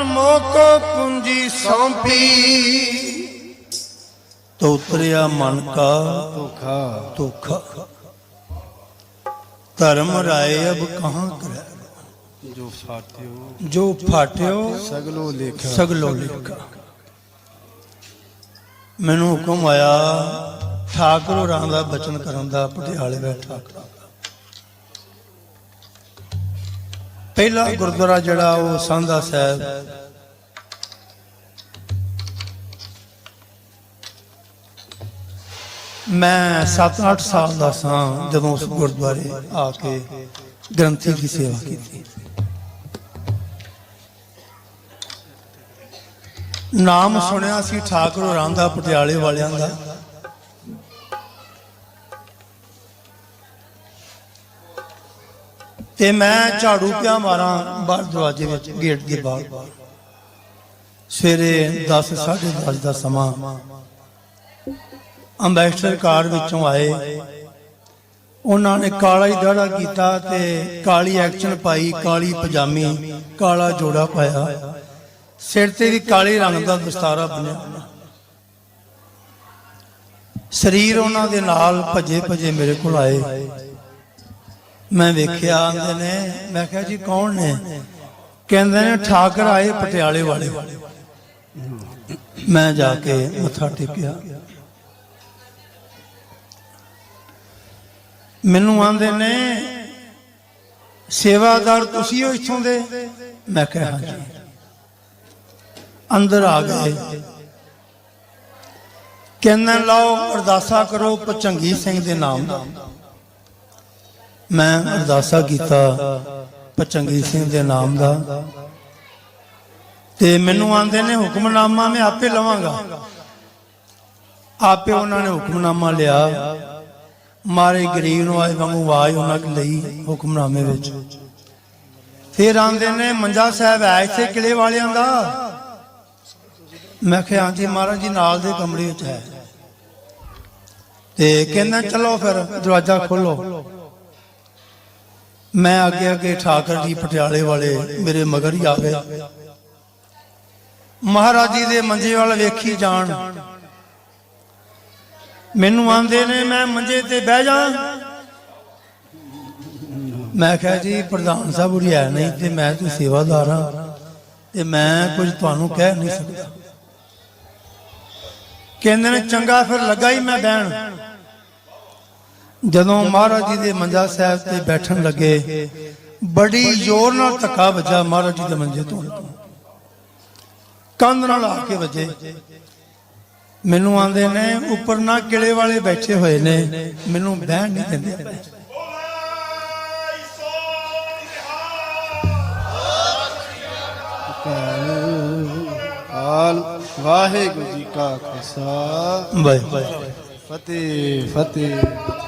ਮਨ ਮੋਹ ਕੋ ਪੂੰਜੀ ਸੌਂਪੀ। ਤੋ ਉਤਰਿਆ ਮਨ ਕਾ ਧੋਖਾ। ਧੋਖਾ। ਧਰਮ ਰਾਏ ਅਬ ਕਹਾਂ ਕਰੈ? ਜੋ ਫਾਟਿਓ। ਜੋ ਫਾਟਿਓ ਸਗਲੋ ਲੇਖਾ। ਸਗਲੋ ਲਿਖਾ। ਮੈਨੂੰ ਹੁਕਮ ਆਇਆ ਠਾਕੁਰ ਹੋਰਾਂ ਦਾ ਬਚਨ ਕਰਨ ਦਾ ਪਟਿਆਲੇ ਬੈਠਾ ਪਹਿਲਾ ਗੁਰਦੁਆਰਾ ਜਿਹੜਾ ਉਹ ਸੰਧਾ ਸਾਹਿਬ। ਮੈਂ 7-8 ਸਾਲ ਦਾ ਸਾਂ ਜਦੋਂ ਉਸ ਗੁਰਦੁਆਰੇ ਆ ਕੇ ਗ੍ਰੰਥੀ ਦੀ ਸੇਵਾ ਕੀਤੀ। ਨਾਮ ਸੁਣਿਆ ਸੀ ਠਾਕੁਰ ਹੋਰਾਂ ਦਾ ਪਟਿਆਲੇ ਵਾਲਿਆਂ ਦਾ। ਤੇ ਮੈਂ ਝਾੜੂ ਪਿਆ ਮਾਰਾਂ ਬਾਹਰ ਦਰਵਾਜ਼ੇ ਵਿੱਚ, ਗੇਟ ਦੇ ਬਾਹਰ। ਸਵੇਰੇ 10 10:30 ਦਾ ਸਮਾਂ। ਅੰਬੈਸਡਰ ਕਾਰ ਵਿੱਚੋਂ ਆਏ। ਉਹਨਾਂ ਨੇ ਕਾਲਾ ਹੀ ਦਾੜਾ ਕੀਤਾ ਤੇ ਕਾਲੀ ਐਕਸ਼ਨ ਪਾਈ, ਕਾਲੀ ਪਜਾਮੀ, ਕਾਲਾ ਜੋੜਾ ਪਾਇਆ। ਸਿਰ ਤੇ ਵੀ ਕਾਲੇ ਰੰਗ ਦਾ ਦਸਤਾਰਾ ਬੰਨਿਆ ਸਰੀਰ ਉਹਨਾਂ ਦੇ ਨਾਲ ਭਜੇ ਭਜੇ ਮੇਰੇ ਕੋਲ ਆਏ। ਮੈਂ ਵੇਖਿਆ ਆਂਦੇ ਨੇ, ਮੈਂ ਕਿਹਾ ਜੀ ਕੌਣ ਨੇ? ਕਹਿੰਦੇ ਨੇ ਠਾਕਰ ਆਏ ਪਟਿਆਲੇ ਵਾਲੇ। ਮੈਂ ਜਾ ਕੇ ਮੱਥਾ ਟੇਕਿਆ। ਮੈਨੂੰ ਆਂਦੇ ਨੇ, ਸੇਵਾਦਾਰ ਤੁਸੀਂ ਹੋ ਇੱਥੋਂ ਦੇ? ਮੈਂ ਕਿਹਾ ਹਾਂਜੀ ਅੰਦਰ ਆ ਗਏ। ਕਹਿੰਦੇ ਲਓ ਅਰਦਾਸਾ ਕਰੋ ਪਚੰਗੀ ਸਿੰਘ ਦੇ ਨਾਮ ਦਾ ਮੈਂ ਅਰਦਾਸਾ ਕੀਤਾ ਪਚੰਗੀ ਸਿੰਘ ਦੇ ਨਾਮ ਦਾ। ਤੇ ਮੈਨੂੰ ਆਂਦੇ ਨੇ, ਹੁਕਮਨਾਮਾ ਮੈਂ ਆਪੇ ਲਵਾਂਗਾ। ਆਪੇ ਉਹਨਾਂ ਨੇ ਹੁਕਮਨਾਮਾ ਲਿਆ। ਮਾਰੇ ਗਰੀਬ ਨੂੰ ਆਏ ਵਾਂਗੂ ਆਵਾਜ਼ ਉਹਨਾਂ ਨੇ ਲਈ ਹੁਕਮਨਾਮੇ ਵਿੱਚ। ਫਿਰ ਆਂਦੇ ਨੇ ਮੰਜਾ ਸਾਹਿਬ ਹੈ ਇੱਥੇ ਕਿਲੇ ਵਾਲਿਆਂ ਦਾ। ਮੈਂ ਕਿਹਾ, ਹਾਂਜੀ ਮਹਾਰਾਜ ਜੀ, ਨਾਲ ਦੇ ਕਮਰੇ ਵਿੱਚ ਹੈ। ਤੇ ਕਹਿੰਦਾ, ਚਲੋ ਫਿਰ ਦਰਵਾਜ਼ਾ ਖੋਲੋ ਮੈਂ ਅੱਗੇ ਅੱਗੇ ਠਾਕਰ ਜੀ ਪਟਿਆਲੇ ਵਾਲੇ ਮੇਰੇ ਮਗਰ ਹੀ ਆ ਗਏ ਮਹਾਰਾਜ ਜੀ ਦੇ ਮੰਜੇ ਵੱਲ ਵੇਖੀ ਜਾਣ। ਮੈਨੂੰ ਆਂਦੇ ਨੇ, ਮੈਂ ਮੰਜੇ ਤੇ ਬਹਿ ਜਾ। ਮੈਂ ਕਿਹਾ, ਜੀ, ਪ੍ਰਧਾਨ ਸਾਹਿਬ ਉਰੀ ਹੈ ਨਹੀਂ ਤੇ ਮੈਂ ਤੇ ਸੇਵਾਦਾਰ ਹਾਂ ਤੇ ਮੈਂ ਕੁਝ ਤੁਹਾਨੂੰ ਕਹਿ ਨਹੀਂ ਸਕਦਾ। ਕਹਿੰਦੇ ਨੇ, ਚੰਗਾ, ਫਿਰ ਲੱਗਾ ਹੀ ਮੈਂ ਬਹਿਣ। ਜਦੋਂ ਮਹਾਰਾਜ ਜੀ ਦੇ ਮੰਜਾ ਸਾਹਿਬ ਤੇ ਬੈਠਣ ਲੱਗੇ ਬੜੀ ਜ਼ੋਰ ਨਾਲ ਧੱਕਾ ਵੱਜਾ ਮਹਾਰਾਜ ਜੀ ਦੇ ਮੰਜੇ ਤੋਂ। ਕੰਧ ਨਾਲ ਆ ਕੇ ਵੱਜੇ। ਮੈਨੂੰ ਆਂਦੇ ਨੇ ਉੱਪਰ ਨਾ ਕਿਲੇ ਵਾਲੇ ਬੈਠੇ ਹੋਏ ਨੇ ਮੈਨੂੰ ਬਹਿਣ ਨਹੀਂ ਦਿੰਦੇ ਹਾਲ ਵਾਹਿਗੁਰੂ ਜੀ ਕਾ ਖਾਲਸਾ। ਬਾਈ ਫਤਿਹ ਫਤਿਹ।